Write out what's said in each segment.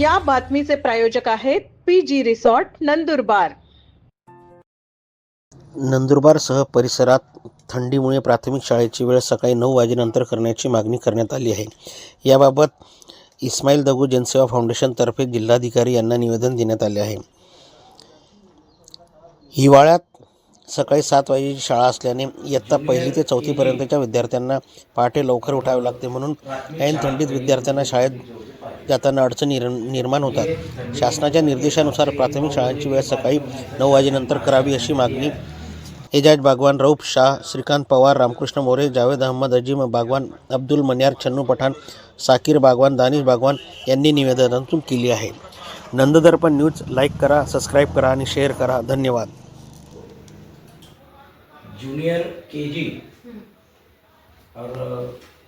या बातमीचे प्रायोजक आहेत पी जी रिसॉर्ट नंदुरबार. नंदुरबारसह परिसरात थंडीमुळे प्राथमिक शाळेची वेळ सकाळी नऊ वाजेनंतर करण्याची मागणी करण्यात आली आहे. याबाबत इस्माईल दगू जनसेवा फाउंडेशनतर्फे जिल्हाधिकारी यांना निवेदन देण्यात आले आहे. हिवाळ्यात सकाळी सात वाजेची शाळा असल्याने इयत्ता पहिली ते चौथीपर्यंतच्या विद्यार्थ्यांना पहाटे लवकर उठावे लागते म्हणून ऐन थंडीत विद्यार्थ्यांना शाळेत जाताना अडचणी निर् निर्माण होतात. शासनाच्या निर्देशानुसार प्राथमिक शाळांची वेळ सकाळी नऊ वाजेनंतर करावी अशी मागणी एजाज बागवान रऊफ शाह श्रीकांत पवार रामकृष्ण मोरे जावेद अहमद अजीम बागवान अब्दुल मन्यार छन्नू पठाण साकीर बागवान दानिश बागवान यांनी निवेदनातून केली आहे. नंददर्पण न्यूज लाईक करा सबस्क्राईब करा आणि शेअर करा. धन्यवाद. जूनियर के जी और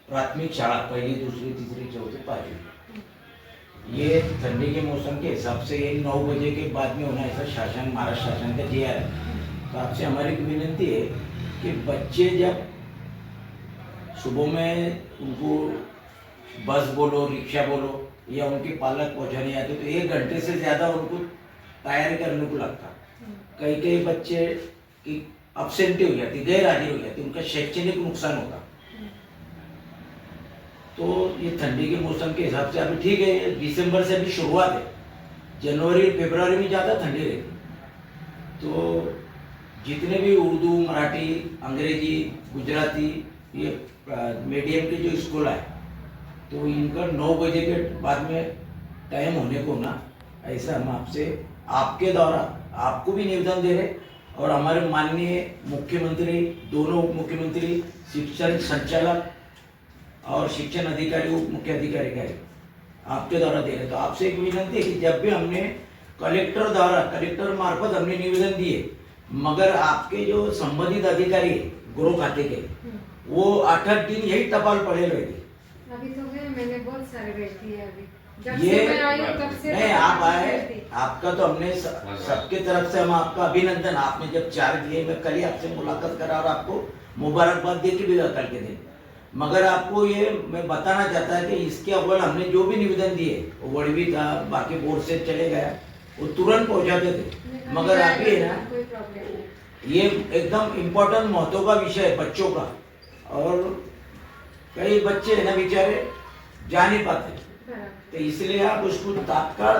प्राथमिक शाला पहली दूसरी तीसरी चौथी पाँचवीं. ये ठंडी के मौसम के हिसाब से ये नौ बजे के बाद में होना ऐसा शासन महाराष्ट्र शासन का दिया है। तो आपसे हमारी विनती है कि बच्चे जब सुबह में उनको बस बोलो रिक्शा बोलो या उनके पालक पहुँचाने आते तो एक घंटे से ज़्यादा उनको तैयारी करने को लगता। कई कई बच्चे की अपसेंटी हो जाती गैर हाजिर हो जाती उनका शैक्षणिक नुकसान होता तो ये ठंडी के मौसम के हिसाब से अभी ठीक है दिसंबर से अभी शुरुआत है। जनवरी फरवरी में ज़्यादा ठंडी रहती तो जितने भी उर्दू, मराठी, अंग्रेज़ी, गुजराती, ये मीडियम के जो स्कूल है तो इनका नौ बजे के बाद में टाइम होने को ना, ऐसा हम आपसे, आपके द्वारा, आपको भी निवेदन दे रहे और हमारे माननीय मुख्यमंत्री दोनों उप मुख्यमंत्री शिक्षण संचालक और शिक्षण अधिकारी उप मुख्य अधिकारी का आपके द्वारा दे रहे तो आपसे एक विनंती है कि जब भी हमने कलेक्टर द्वारा कलेक्टर मार्फत हमने निवेदन दिए मगर आपके जो संबंधित अधिकारी है गृह खाते के वो आठ आठ दिन यही टपाल पड़े रहे थे। अभी तो मैंने बहुत सारे अभी। जब ये से मैं आई तब से आप आए आपका तो हमने सबके तरफ़ से हम आपका अभिनंदन। आपने जब चार दिए, मैं कल ही आपसे मुलाकात करा और आपको मुबारकबाद दे के भी कल के दिन मगर आपको ये मैं बताना चाहता है कि इसके अव्वल हमने जो भी निवेदन दिए, वो वड़वी था बाकी बोर्ड से चले गया। वो तुरंत पहुंचाते थे। मगर अभी है ना ये एकदम इम्पोर्टेंट महत्व का विषय है बच्चों का। और कई बच्चे ना बेचारे, जा नहीं पाते। तो इसलिए आप उसको तत्काल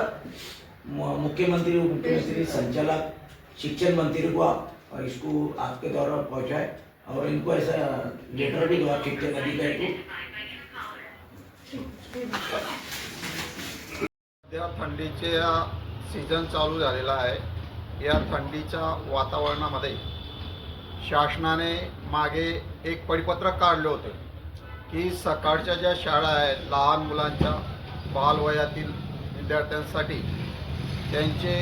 मुख्यमंत्री मुख्यमंत्री संचालक शिक्षण मंत्री को आप और इसको आपके द्वारा पहुंचाए और इनको ऐसा लेटर भी दो आप शिक्षण अधिकारी को। सध्या थंडीचे सीझन चालू झालेला आहे. या थंडीच्या वातावरणामध्ये शासनाने मागे एक परिपत्रक काढले होते. की सकाळच्या ज्या शाळा आहेत लहान मुलांच्या बालवयातील विद्यार्थ्यांसाठी त्यांचे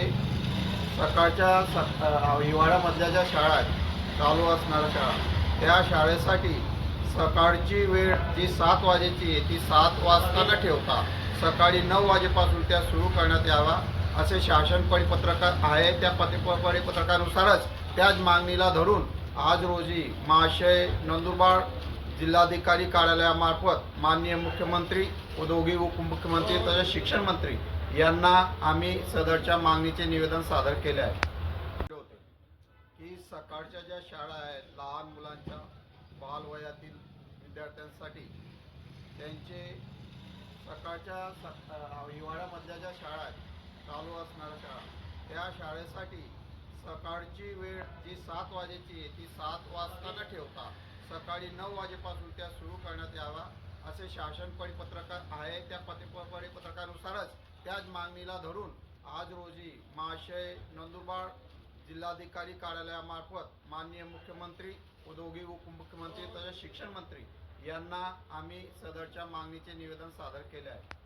सकाळच्या स हिवाळ्यामधल्या ज्या शाळा आहेत चालू असणाऱ्या शाळा त्या शाळेसाठी सकाळची वेळ जी सात वाजेची आहे ती सात वाजता न ठेवता सकाळी नऊ वाजेपासून त्या सुरू करण्यात यावा असे शासन परिपत्रक आहे. त्या पति परिपत्रकानुसारच त्याच मागणीला धरून आज रोजी महाशय नंदुरबार जिल्हाधिकारी कार्यालयामार्फत माननीय मुख्यमंत्री उद्योगी उपमुख्यमंत्री तसेच शिक्षण मंत्री यांना आम्ही सदरच्या मागणीचे निवेदन सादर केले आहे. की सकाळच्या ज्या शाळा आहेत लहान मुलांच्या बालवयातील विद्यार्थ्यांसाठी त्यांचे सकाळच्या हिवाळ्यामधल्या ज्या शाळा आहेत चालू असणाऱ्या शाळा त्या शाळेसाठी सकाळची वेळ जी सात वाजेची आहे ती सात वाजता न ठेवता सकाळी नऊ वाजेपासून त्या सुरू करण्यात यावा असे शासन परिपत्रक आहे. त्या पति परिपत्रकानुसारच त्याच मागणीला धरून आज रोजी महाशय नंदुरबार जिल्हाधिकारी कार्यालयामार्फत माननीय मुख्यमंत्री उद्योगी उपमुख्यमंत्री तसेच शिक्षण मंत्री यांना आम्ही सदरच्या मागणीचे निवेदन सादर केले आहे.